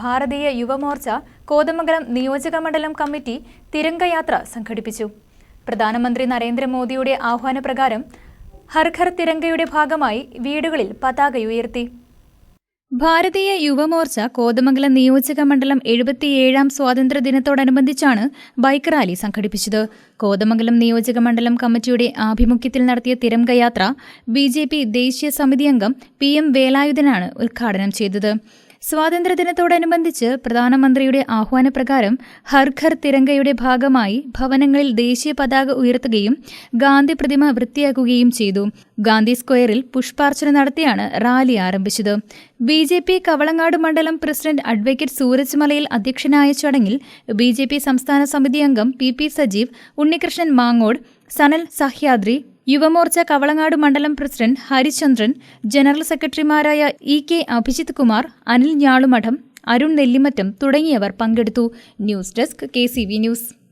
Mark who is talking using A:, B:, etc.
A: ഭാരതീയ യുവമോർച്ച കോതമംഗലം നിയോജകമണ്ഡലം കമ്മിറ്റി തിരംഗയാത്ര സംഘടിപ്പിച്ചു. പ്രധാനമന്ത്രി നരേന്ദ്രമോദിയുടെ ആഹ്വാനപ്രകാരം ഹർഘർ തിരംഗയുടെ ഭാഗമായി വീടുകളിൽ പതാക ഉയർത്തി. ഭാരതീയ യുവമോർച്ച കോതമംഗലം നിയോജക മണ്ഡലം എഴുപത്തിയേഴാം സ്വാതന്ത്ര്യദിനത്തോടനുബന്ധിച്ചാണ് ബൈക്ക് റാലി സംഘടിപ്പിച്ചത്. കോതമംഗലം നിയോജക മണ്ഡലം കമ്മിറ്റിയുടെ ആഭിമുഖ്യത്തിൽ നടത്തിയ തിരംഗയാത്ര ബി ജെ പി ദേശീയ സമിതി അംഗം പി എം വേലായുധനാണ് ഉദ്ഘാടനം ചെയ്തത്. സ്വാതന്ത്ര്യദിനത്തോടനുബന്ധിച്ച് പ്രധാനമന്ത്രിയുടെ ആഹ്വാനപ്രകാരം ഹർ ഘർ തിരങ്കയുടെ ഭാഗമായി ഭവനങ്ങളിൽ ദേശീയ പതാക ഉയർത്തുകയും ഗാന്ധി പ്രതിമ വൃത്തിയാക്കുകയും ചെയ്തു. ഗാന്ധി സ്ക്വയറിൽ പുഷ്പാർച്ചന നടത്തിയാണ് റാലി ആരംഭിച്ചത്. ബി ജെ പി കവളങ്ങാട് മണ്ഡലം പ്രസിഡന്റ് അഡ്വക്കേറ്റ് സൂരജ് മലയിൽ അധ്യക്ഷനായ ചടങ്ങിൽ ബി ജെ പി സംസ്ഥാന സമിതി അംഗം പി പി സജീവ് ഉണ്ണികൃഷ്ണൻ മാങ്ങോട് സനൽ സഹ്യാദ്രി യുവമോർച്ച കവളങ്ങാട് മണ്ഡലം പ്രസിഡന്റ് ഹരിചന്ദ്രൻ ജനറൽ സെക്രട്ടറിമാരായ ഇ കെ അഭിജിത് കുമാർ അനിൽ ഞാളുമഠം അരുൺ നെല്ലിമറ്റം തുടങ്ങിയവർ പങ്കെടുത്തു. News desk K news.